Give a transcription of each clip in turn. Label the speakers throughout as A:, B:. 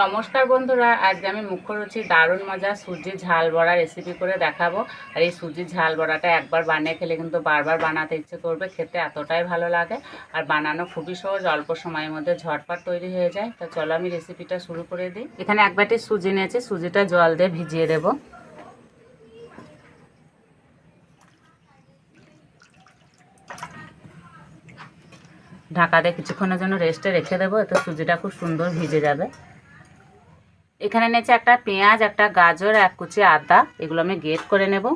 A: নমস্কার বন্ধুরা আজ আমি মুখ্য রুচি, দারুণ মজা, সুজির ঝাল বড়া রেসিপি করে দেখাবো। আর এই সুজির ঝাল বড়াটা একবার বানিয়ে খেলে কিন্তু বারবার বানাতে ইচ্ছে করবে, খেতে এতটাই ভালো লাগে। আর বানানো খুবই সহজ, অল্প সময়ের মধ্যে ঝটপট তৈরি হয়ে যায়। তো চলো আমি রেসিপিটা শুরু করে দিই। এখানে এক বাটি সুজি নিয়েছি, সুজিটা জল দিয়ে ভিজিয়ে দেবো। ঢাকা দিয়ে কিছুক্ষণের জন্য রেস্টে রেখে দেবো, এতে সুজিটা খুব সুন্দর ভিজে যাবে। এখানে নিয়েছে একটা পেঁয়াজ, একটা গাজর, এক কুচি আদা। এগুলো আমি গেট করে নেব।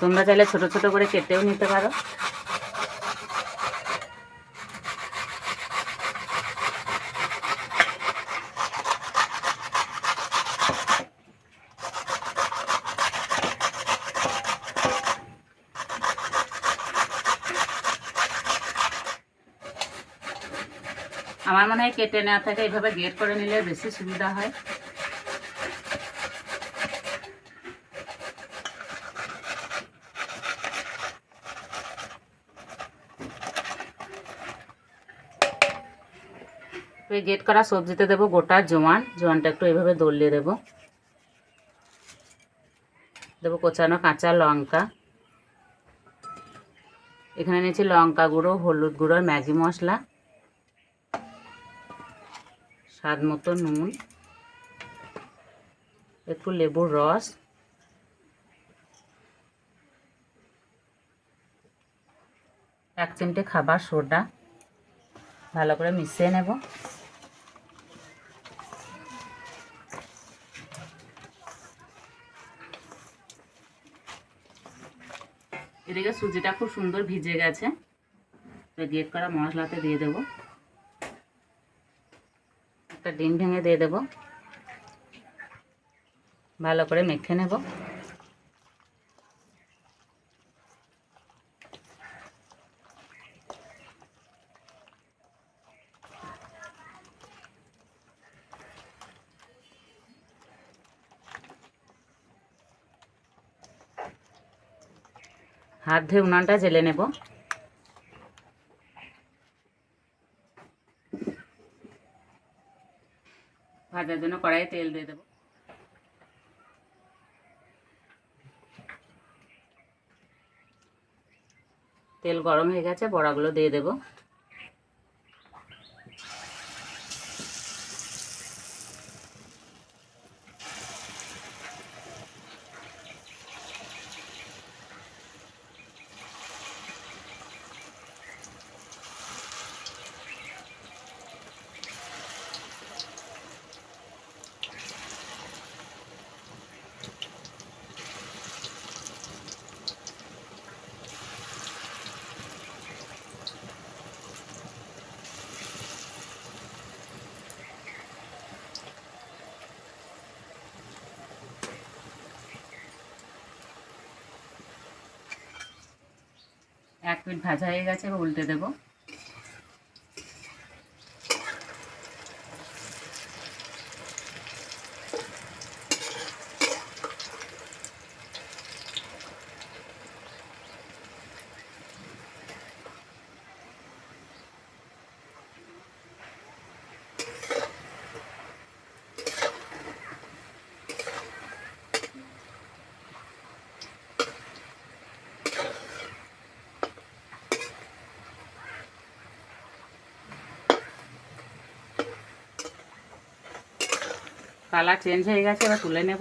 A: তোমরা চাইলে ছোট ছোট করে কেটেও নিতে পারো। আমার মনে হয় কেটে নেওয়া থাকে এইভাবে গেট করে নিলে বেশি সুবিধা হয়। এই গেট করা সবজিতে দেবো গোটা জোয়ান। জোয়ানটা একটু এইভাবে দলিয়ে দেবো। দেবো কোচানো কাঁচা লঙ্কা। এখানে নিয়েছি লঙ্কা গুঁড়ো, হলুদ গুঁড়ো ম্যাগি মশলা। স্বাদ মতো নুন, একটু লেবুর রস, এক চিমটে খাবার সোডা, ভালো করে মিশিয়ে নেব। এদিকে সুজিটা খুব সুন্দর ভিজে গেছে গেট করা মশলাতে দিয়ে দেবো। একটা ডিম ভেঙে দিয়ে দেব। ভালো করে মেখে নেব। হাত ধুয়ে উনানটা জেলে নেব। ভাজার জন্য কড়াইয়ে তেল দিয়ে দেবো। তেল গরম হয়ে গেছে বড়াগুলো দিয়ে দেবো। এক মিনিট ভাজা হয়ে গেছে এবার উল্টে দেবো। কালার চেঞ্জ হয়ে গেছে এবার তুলে নেব।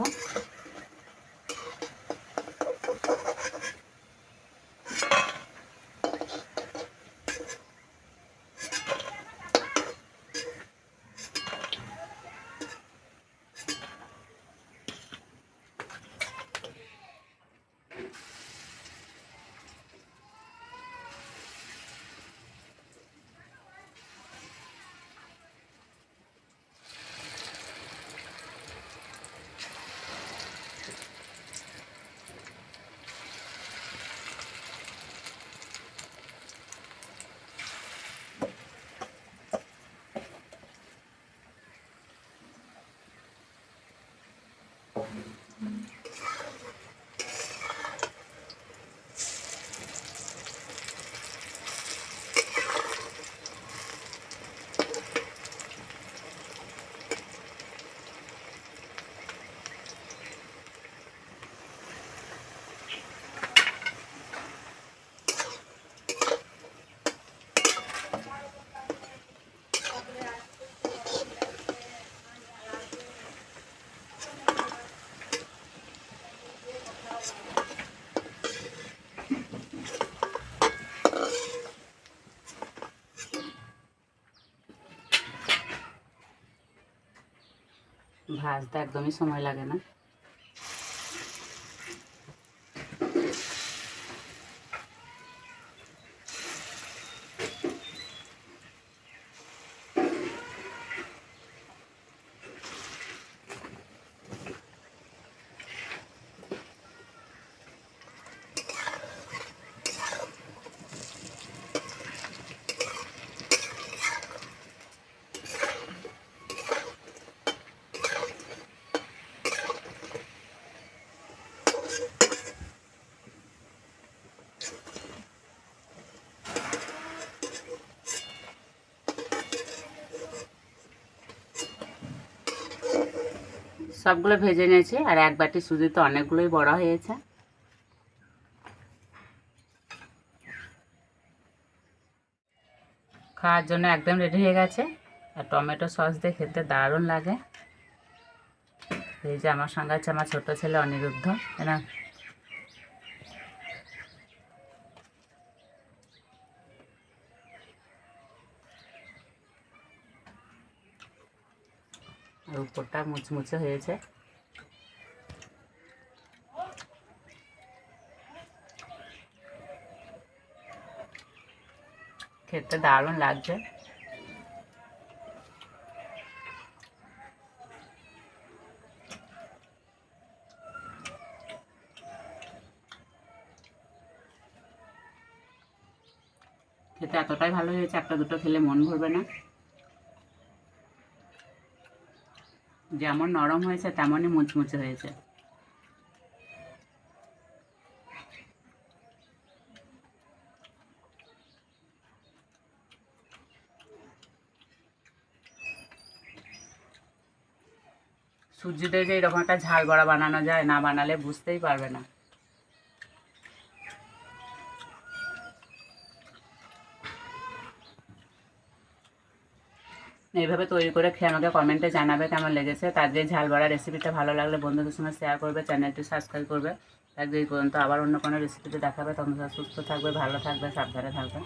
A: ভাজতে একদমই সময় লাগে না। সবগুলো ভেজে নিয়েছি, আর এক বাটি সুজি তো অনেকগুলোই বড় হয়েছে। খাওয়ার জন্য একদম রেডি হয়ে গেছে, আর টমেটো সস দিয়ে খেতে দারুণ লাগে। এই যে আমার সঙ্গে আছে আমার ছোটো ছেলে অনিরুদ্ধ না? আর উপরটা মুচমুচে হয়েছে। খেতে দারুণ লাগছে। খেতে এতটাই ভালো হয়েছে, একটা দুটো খেলে মন ভরবে না। যেমন নরম হয়েছে, তেমনই মুচমুচে হয়েছে। সূর্যটাকে যে এরকম একটা ঝাল বড়া বানানো যায়, না বানালে বুঝতেই পারবে না। এইভাবে তৈরি করে খেয়ে আমাকে কমেন্টে জানাবে কেমন লেগেছে। যে ঝাল বড়া রেসিপিটা ভালো লাগলে বন্ধুদের সঙ্গে শেয়ার করবে চ্যানেলটি সাবস্ক্রাইব করবে। আজকে এই পর্যন্ত আবার অন্য কোনো রেসিপিতে দেখাবে, তখন সুস্থ থাকবে, ভালো থাকবে, সাবধানে থাকবে।